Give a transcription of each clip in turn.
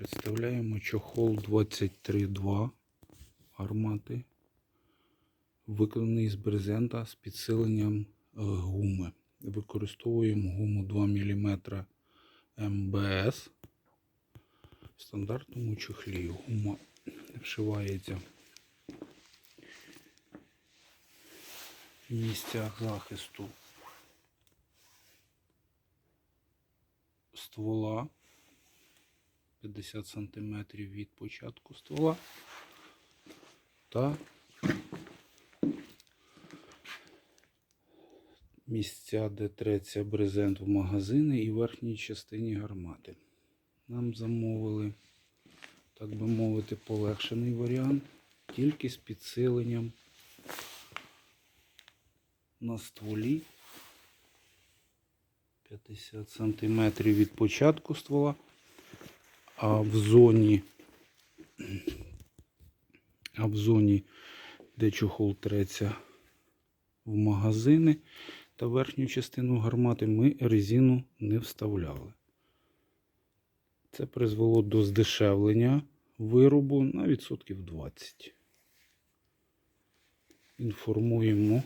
Представляємо чохол 23.2 гармати, виконаний з брезента з підсиленням е, гуми. Використовуємо гуму 2 мм МБС в стандартному чохлі. Гума вшивається в місцях захисту ствола 50 см від початку ствола. Та місця, де треться брезент в магазини і верхній частині гармати. Нам замовили, так би мовити, полегшений варіант, тільки з підсиленням на стволі. 50 см від початку ствола, а в зоні, а в зоні, де чохол треться в магазини та верхню частину гармати, ми резину не вставляли. Це призвело до здешевлення виробу на відсотків 20. Інформуємо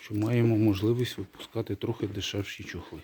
що маємо можливість випускати трохи дешевші чохли.